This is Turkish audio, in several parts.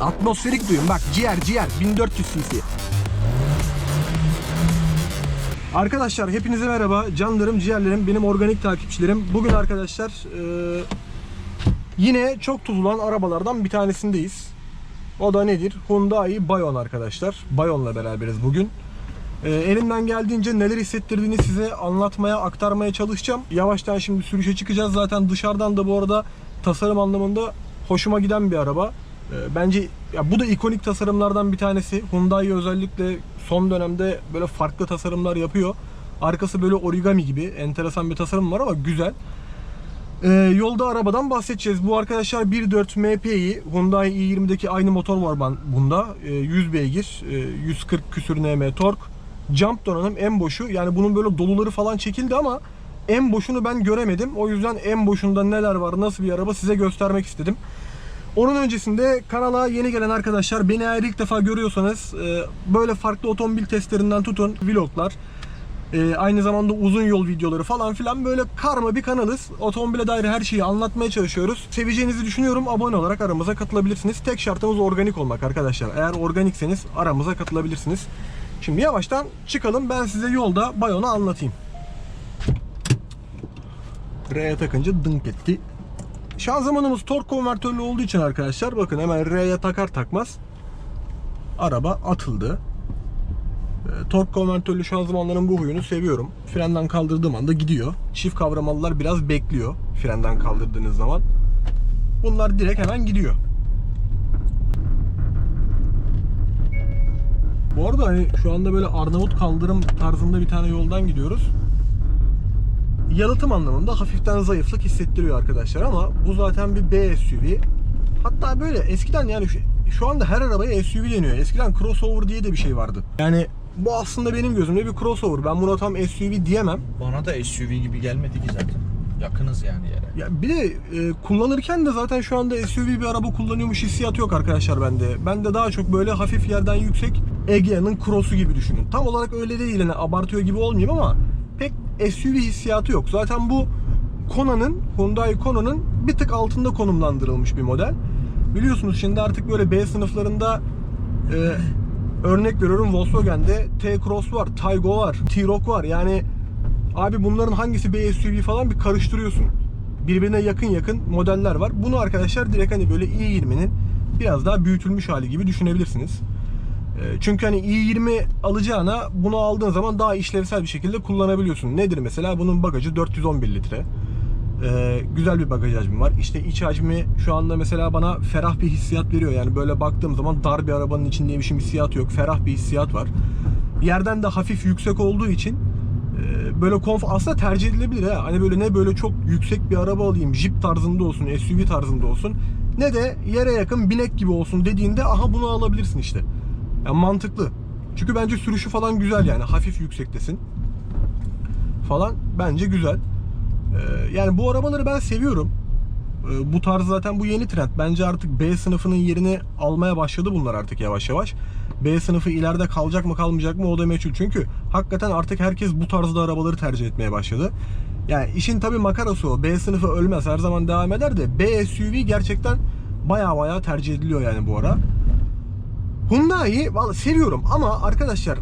Atmosferik duyun bak ciğer ciğer 1400 cc. Arkadaşlar hepinize merhaba. Canlarım, ciğerlerim, benim organik takipçilerim. Bugün arkadaşlar e, yine çok tutulan arabalardan bir tanesindeyiz. O da nedir? Hyundai Bayon arkadaşlar. Bayon'la beraberiz bugün. E, elimden geldiğince neler hissettirdiğini size anlatmaya, aktarmaya çalışacağım. Yavaştan şimdi sürüşe çıkacağız. Zaten dışarıdan da bu arada tasarım anlamında hoşuma giden bir araba. E, bence ya bu da ikonik tasarımlardan bir tanesi. Hyundai özellikle son dönemde böyle farklı tasarımlar yapıyor. Arkası böyle origami gibi enteresan bir tasarım var ama güzel. Ee, yolda arabadan bahsedeceğiz. Bu arkadaşlar 1.4 MPI Hyundai i20'deki aynı motor var bunda. Ee, 100 beygir, e, 140 küsür Nm tork. Jump donanım en boşu. Yani bunun böyle doluları falan çekildi ama en boşunu ben göremedim. O yüzden en boşunda neler var, nasıl bir araba size göstermek istedim. Onun öncesinde kanala yeni gelen arkadaşlar beni eğer ilk defa görüyorsanız e, böyle farklı otomobil testlerinden tutun vloglar, e, aynı zamanda uzun yol videoları falan filan böyle karma bir kanalız. Otomobile dair her şeyi anlatmaya çalışıyoruz. Seveceğinizi düşünüyorum. Abone olarak aramıza katılabilirsiniz. Tek şartımız organik olmak arkadaşlar. Eğer organikseniz aramıza katılabilirsiniz. Şimdi yavaştan çıkalım. Ben size yolda Bayon'u anlatayım. R'ye takınca dınk etti. Şanzımanımız tork konvertörlü olduğu için arkadaşlar bakın hemen R'ye takar takmaz araba atıldı. E, Tork konvertörlü şanzımanların bu huyunu seviyorum. Frenden kaldırdığım anda gidiyor. Çift kavramalılar biraz bekliyor frenden kaldırdığınız zaman. Bunlar direkt hemen gidiyor. Bu arada hani şu anda böyle Arnavut kaldırım tarzında bir tane yoldan gidiyoruz. Yalıtım anlamında hafiften zayıflık hissettiriyor arkadaşlar ama bu zaten bir B SUV. Hatta böyle eskiden yani şu, şu anda her arabaya SUV deniyor. Eskiden crossover diye de bir şey vardı. Yani bu aslında benim gözümde bir crossover. Ben buna tam SUV diyemem. Bana da SUV gibi gelmedi ki zaten. Yakınız yani yere. Ya bir de e, kullanırken de zaten şu anda SUV bir araba kullanıyormuş hissiyatı yok arkadaşlar bende. Bende daha çok böyle hafif yerden yüksek Egea'nın Cross'u gibi düşünün. Tam olarak öyle değil yani abartıyor gibi olmayayım ama pek SUV hissiyatı yok. Zaten bu Kona'nın, Hyundai Kona'nın bir tık altında konumlandırılmış bir model. Biliyorsunuz şimdi artık böyle B sınıflarında e, örnek veriyorum Volkswagen'de T-Cross var, Taygo var, T-Roc var. Yani abi bunların hangisi bir SUV falan bir karıştırıyorsun. Birbirine yakın yakın modeller var. Bunu arkadaşlar direkt hani böyle i20'nin biraz daha büyütülmüş hali gibi düşünebilirsiniz. E, Çünkü hani i20 alacağına bunu aldığın zaman daha işlevsel bir şekilde kullanabiliyorsun. Nedir mesela? Bunun bagajı 411 litre. Ee, güzel bir bagaj hacmi var. İşte iç hacmi şu anda mesela bana ferah bir hissiyat veriyor. Yani böyle baktığım zaman dar bir arabanın içindeymişim hissiyatı yok. Ferah bir hissiyat var. Yerden de hafif yüksek olduğu için e, böyle konfor aslında tercih edilebilir ha. Hani böyle ne böyle çok yüksek bir araba alayım, Jeep tarzında olsun, SUV tarzında olsun. Ne de yere yakın binek gibi olsun dediğinde aha bunu alabilirsin işte. Yani mantıklı. Çünkü bence sürüşü falan güzel yani. Hafif yüksektesin. Falan bence güzel. Ee, yani bu arabaları ben seviyorum. Ee, bu tarz zaten bu yeni trend. Bence artık B sınıfının yerini almaya başladı bunlar artık yavaş yavaş. B sınıfı ileride kalacak mı kalmayacak mı o da meçhul. Çünkü hakikaten artık herkes bu tarzda arabaları tercih etmeye başladı. Yani işin tabi makarası o. B sınıfı ölmez her zaman devam eder de B SUV gerçekten baya baya tercih ediliyor yani bu ara. Hyundai'yi vallahi seviyorum ama arkadaşlar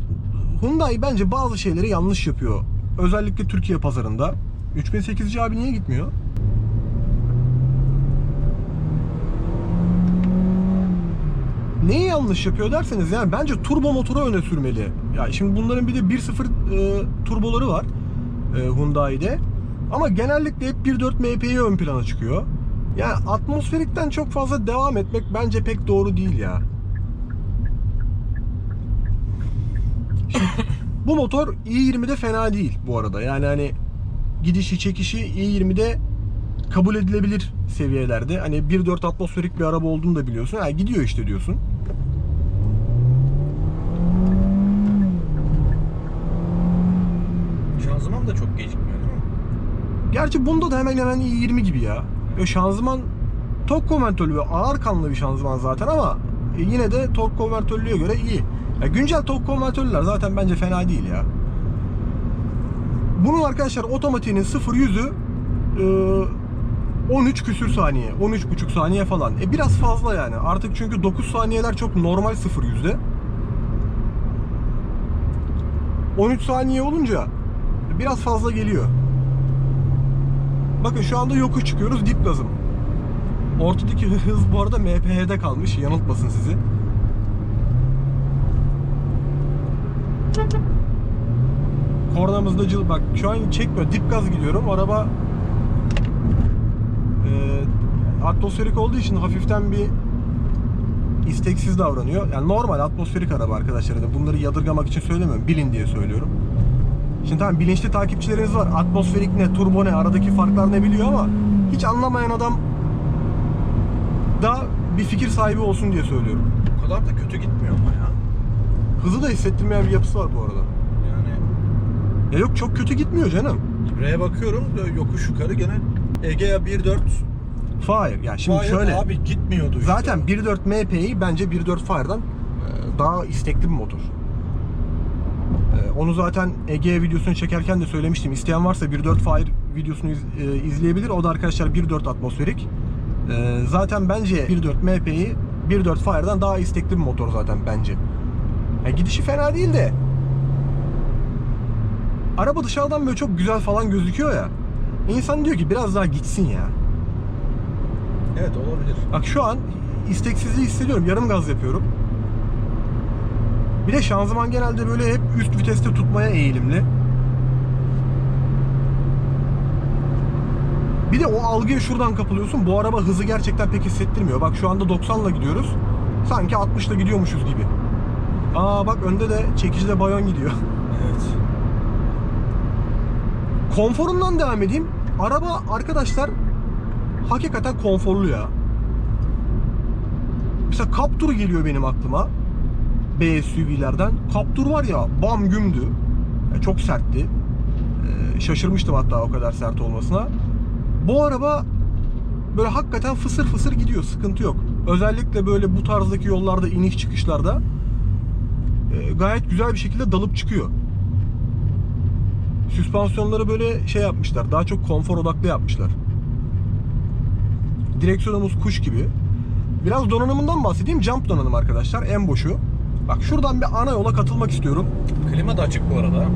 Hyundai bence bazı şeyleri yanlış yapıyor. Özellikle Türkiye pazarında. 3008 abi niye gitmiyor? Neyi yanlış yapıyor derseniz yani bence turbo motoru öne sürmeli. Ya şimdi bunların bir de 1.0 e, turboları var e, Hyundai'de. Ama genellikle hep 1.4 MPI ön plana çıkıyor. Yani atmosferikten çok fazla devam etmek bence pek doğru değil ya. Bu motor i20'de fena değil bu arada. Yani hani gidişi çekişi i20'de kabul edilebilir seviyelerde. Hani 1.4 atmosferik bir araba olduğunu da biliyorsun. Ha gidiyor işte diyorsun. Şanzıman da çok gecikmiyor değil mi? Gerçi bunda da hemen hemen i20 gibi ya. Yo, şanzıman tork konvertörlü ve ağır kanlı bir şanzıman zaten ama yine de tork konvertörlüye göre iyi. Ya, güncel tork konvertörlüler zaten bence fena değil ya. Bunun arkadaşlar otomatiğinin 0 yüzü e, 13 küsür saniye, 13,5 saniye falan. E biraz fazla yani. Artık çünkü 9 saniyeler çok normal 0 yüzde. 13 saniye olunca biraz fazla geliyor. Bakın şu anda yokuş çıkıyoruz dip gazım. Ortadaki hız bu arada MPH'de kalmış. Yanıltmasın sizi. Kornamızda cıl bak şu an çekmiyor. Dip gaz gidiyorum. Araba e, atmosferik olduğu için hafiften bir isteksiz davranıyor. Yani normal atmosferik araba arkadaşlar. Yani bunları yadırgamak için söylemiyorum. Bilin diye söylüyorum. Şimdi tamam bilinçli takipçileriniz var. Atmosferik ne, turbo ne, aradaki farklar ne biliyor ama hiç anlamayan adam da bir fikir sahibi olsun diye söylüyorum. O kadar da kötü gitmiyor ama ya. Hızı da hissettirmeyen bir yapısı var bu arada. Yani Ya yok çok kötü gitmiyor canım. İbre'ye bakıyorum yokuş yukarı gene Egea 1.4 Fire. Ya şimdi Vay şöyle. abi gitmiyordu işte. Zaten 1.4 MP'yi bence 1.4 Fire'dan e, daha istekli bir motor. E, Onu zaten Ege videosunu çekerken de söylemiştim. İsteyen varsa 1.4 Fire videosunu iz- e, izleyebilir. O da arkadaşlar 1.4 atmosferik. E, Zaten bence 1.4 MP'yi 1.4 Fire'dan daha istekli bir motor zaten bence. Ya gidişi fena değil de araba dışarıdan böyle çok güzel falan gözüküyor ya. İnsan diyor ki biraz daha gitsin ya. Evet olabilir. Bak şu an isteksizliği hissediyorum. Yarım gaz yapıyorum. Bir de şanzıman genelde böyle hep üst viteste tutmaya eğilimli. Bir de o algıya şuradan kapılıyorsun. Bu araba hızı gerçekten pek hissettirmiyor. Bak şu anda 90'la gidiyoruz. Sanki 60'la gidiyormuşuz gibi. Aa bak önde de çekicide bayon gidiyor. Evet. Konforundan devam edeyim. Araba arkadaşlar hakikaten konforlu ya. Mesela Captur geliyor benim aklıma. B SUV'lerden. Captur var ya bam gümdü. Çok sertti. Ee, şaşırmıştım hatta o kadar sert olmasına. Bu araba böyle hakikaten fısır fısır gidiyor. Sıkıntı yok. Özellikle böyle bu tarzdaki yollarda iniş çıkışlarda e, gayet güzel bir şekilde dalıp çıkıyor. Süspansiyonları böyle şey yapmışlar. Daha çok konfor odaklı yapmışlar. Direksiyonumuz kuş gibi. Biraz donanımından bahsedeyim. Jump donanım arkadaşlar. En boşu. Bak şuradan bir ana yola katılmak istiyorum. Klima da açık bu arada.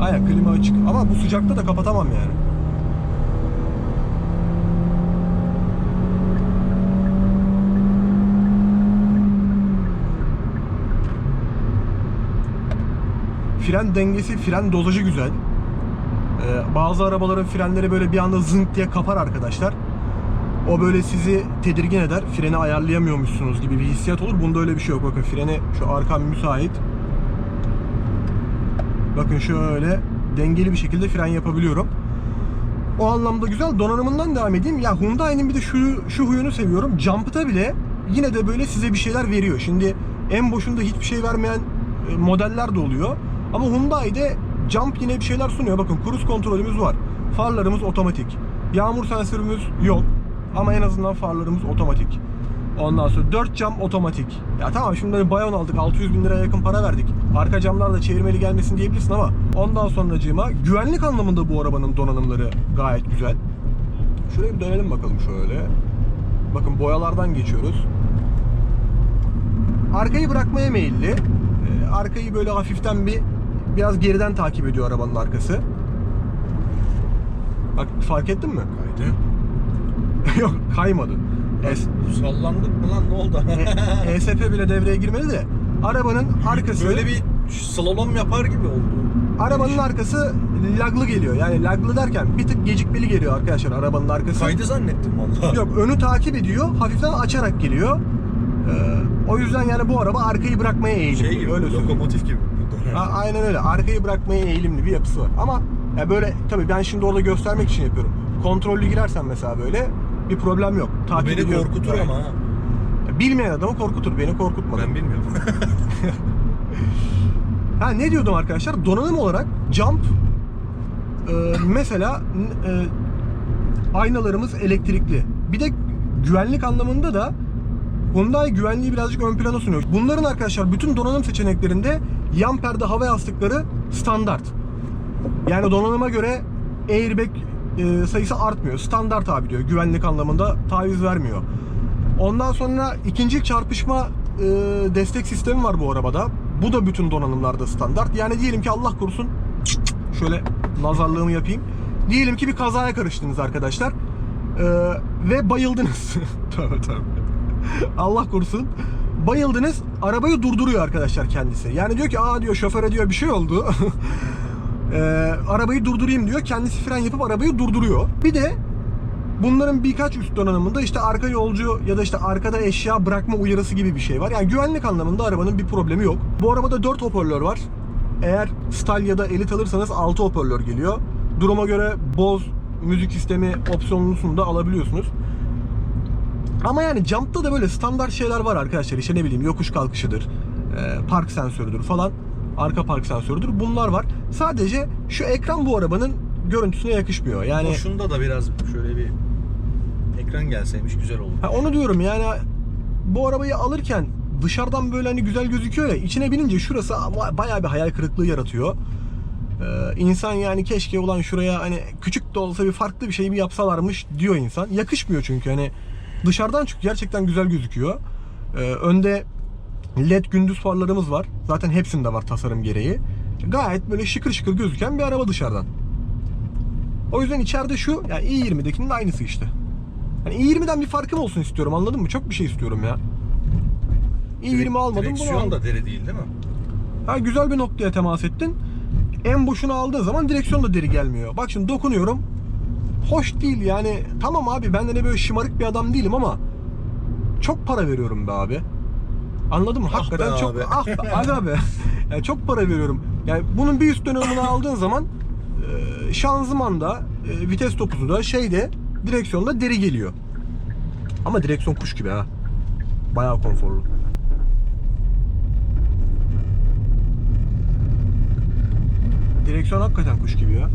Aynen klima açık. Ama bu sıcakta da kapatamam yani. Fren dengesi, fren dozajı güzel. Ee, bazı arabaların frenleri böyle bir anda zınk diye kapar arkadaşlar. O böyle sizi tedirgin eder. Freni ayarlayamıyormuşsunuz gibi bir hissiyat olur. Bunda öyle bir şey yok. Bakın freni şu arkam müsait. Bakın şöyle dengeli bir şekilde fren yapabiliyorum. O anlamda güzel. Donanımından devam edeyim. Ya Hyundai'nin bir de şu şu huyunu seviyorum. Jump'ta bile yine de böyle size bir şeyler veriyor. Şimdi en boşunda hiçbir şey vermeyen e, modeller de oluyor. Ama Hyundai'de Jump yine bir şeyler sunuyor. Bakın cruise kontrolümüz var. Farlarımız otomatik. Yağmur sensörümüz yok. Ama en azından farlarımız otomatik. Ondan sonra 4 cam otomatik. Ya tamam şimdi hani Bayon aldık 600 bin liraya yakın para verdik. Arka camlar da çevirmeli gelmesin diyebilirsin ama ondan sonracığıma güvenlik anlamında bu arabanın donanımları gayet güzel. Şuraya bir dönelim bakalım şöyle. Bakın boyalardan geçiyoruz. Arkayı bırakmaya meyilli. Ee, arkayı böyle hafiften bir biraz geriden takip ediyor arabanın arkası. Bak fark ettin mi? Kaydı. Yok kaymadı. Es Sallandık mı lan ne oldu? E- ESP bile devreye girmedi de arabanın arkası Böyle bir slalom yapar gibi oldu. arabanın arkası laglı geliyor. Yani laglı derken bir tık gecikmeli geliyor arkadaşlar arabanın arkası. Kaydı zannettim valla. Yok önü takip ediyor. Hafiften açarak geliyor. Ee, o yüzden yani bu araba arkayı bırakmaya eğilimli. Şey gibi, öyle söyleyeyim. lokomotif gibi. A- aynen öyle. Arkayı bırakmaya eğilimli bir yapısı var. Ama ya böyle tabii ben şimdi orada göstermek için yapıyorum. Kontrollü girersen mesela böyle bir problem yok. Takip Beni ediyor. korkutur Gayet. ama ha. Bilmeyen adamı korkutur. Beni korkutmadı. Ben bilmiyorum. Ha ne diyordum arkadaşlar? Donanım olarak jump e, mesela e, aynalarımız elektrikli. Bir de güvenlik anlamında da Hyundai güvenliği birazcık ön plana sunuyor. Bunların arkadaşlar bütün donanım seçeneklerinde yan perde hava yastıkları standart. Yani donanıma göre airbag e, sayısı artmıyor. Standart abi diyor. Güvenlik anlamında taviz vermiyor. Ondan sonra ikinci çarpışma e, destek sistemi var bu arabada. Bu da bütün donanımlarda standart. Yani diyelim ki Allah korusun şöyle nazarlığımı yapayım. Diyelim ki bir kazaya karıştınız arkadaşlar. E, ve bayıldınız. tövbe tövbe. Allah korusun. Bayıldınız. Arabayı durduruyor arkadaşlar kendisi. Yani diyor ki aa diyor şoföre diyor bir şey oldu. Ee, arabayı durdurayım diyor. Kendisi fren yapıp arabayı durduruyor. Bir de bunların birkaç üst donanımında işte arka yolcu ya da işte arkada eşya bırakma uyarısı gibi bir şey var. Yani güvenlik anlamında arabanın bir problemi yok. Bu arabada 4 hoparlör var. Eğer Style ya da Elite alırsanız 6 hoparlör geliyor. Duruma göre Bose müzik sistemi opsiyonlusunu da alabiliyorsunuz. Ama yani jump'ta da böyle standart şeyler var arkadaşlar. İşte ne bileyim yokuş kalkışıdır, e, park sensörüdür falan. Arka park sensörüdür. Bunlar var. Sadece şu ekran bu arabanın görüntüsüne yakışmıyor. Yani Ama şunda da biraz şöyle bir ekran gelseymiş güzel olur. ha, onu diyorum yani bu arabayı alırken dışarıdan böyle hani güzel gözüküyor ya içine binince şurası ba- bayağı bir hayal kırıklığı yaratıyor. Ee, insan yani keşke ulan şuraya hani küçük de olsa bir farklı bir şey mi yapsalarmış diyor insan. Yakışmıyor çünkü hani dışarıdan çünkü gerçekten güzel gözüküyor. Ee, önde led gündüz farlarımız var. Zaten hepsinde var tasarım gereği. Gayet böyle şıkır şıkır gözüken bir araba dışarıdan. O yüzden içeride şu yani i20'dekinin de aynısı işte. Hani i20'den bir farkım olsun istiyorum anladın mı? Çok bir şey istiyorum ya. i20 almadım bunu Direksiyon aldım. da deri değil değil mi? Ha güzel bir noktaya temas ettin. En boşunu aldığın zaman direksiyon da deri gelmiyor. Bak şimdi dokunuyorum. Hoş değil yani. Tamam abi ben de ne böyle şımarık bir adam değilim ama çok para veriyorum be abi. Anladın mı? Ah Hakikaten çok abi. ah be, aga be. Yani çok para veriyorum. Yani bunun bir üst dönemini aldığın zaman e, şanzımanda, e, vites topuzu da şeyde direksiyonda deri geliyor. Ama direksiyon kuş gibi ha. Bayağı konforlu. Direksiyon hakikaten kuş gibi ya.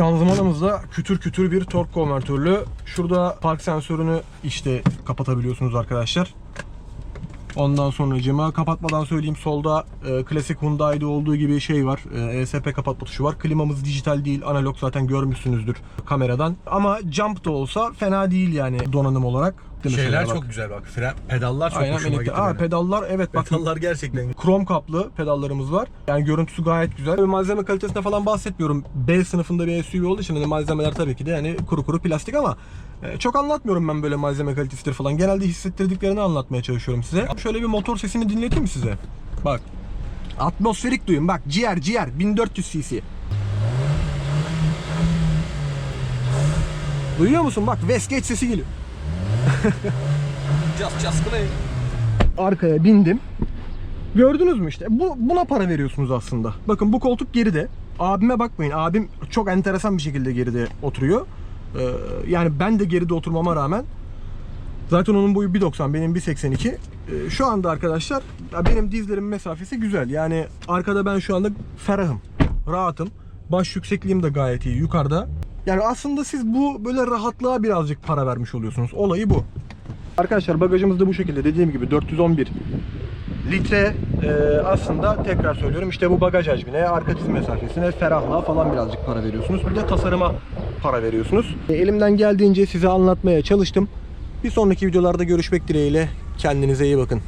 Şanzımanımızda kütür kütür bir tork konvertörlü. Şurada park sensörünü işte kapatabiliyorsunuz arkadaşlar. Ondan sonra cama kapatmadan söyleyeyim solda e, klasik Hyundai'de olduğu gibi şey var. E, ESP kapatma tuşu var. Klimamız dijital değil, analog zaten görmüşsünüzdür kameradan. Ama jump da olsa fena değil yani donanım olarak. Şeyler çok güzel bak. Fren, pedallar çok Aynen hoşuma gitti. Aa, benim. pedallar evet bak Pedallar gerçekten krom kaplı pedallarımız var. Yani görüntüsü gayet güzel. Ve Malzeme kalitesine falan bahsetmiyorum. B sınıfında bir SUV olduğu için hani malzemeler tabii ki de yani kuru kuru plastik ama çok anlatmıyorum ben böyle malzeme kalitesidir falan. Genelde hissettirdiklerini anlatmaya çalışıyorum size. Şöyle bir motor sesini dinleteyim size? Bak. Atmosferik duyun. Bak ciğer ciğer 1400 cc. Duyuyor musun? Bak Westgate sesi geliyor. Just just play. arkaya bindim. Gördünüz mü işte? Bu buna para veriyorsunuz aslında. Bakın bu koltuk geride. Abime bakmayın. Abim çok enteresan bir şekilde geride oturuyor. Ee, yani ben de geride oturmama rağmen zaten onun boyu 1.90 benim 1.82. Ee, şu anda arkadaşlar benim dizlerimin mesafesi güzel. Yani arkada ben şu anda ferahım. Rahatım. Baş yüksekliğim de gayet iyi yukarıda. Yani aslında siz bu böyle rahatlığa birazcık para vermiş oluyorsunuz. Olayı bu. Arkadaşlar bagajımız da bu şekilde dediğim gibi 411 litre e, aslında tekrar söylüyorum işte bu bagaj hacmine, arka diz mesafesine, ferahlığa falan birazcık para veriyorsunuz. Bir de tasarıma para veriyorsunuz. E, elimden geldiğince size anlatmaya çalıştım. Bir sonraki videolarda görüşmek dileğiyle. Kendinize iyi bakın.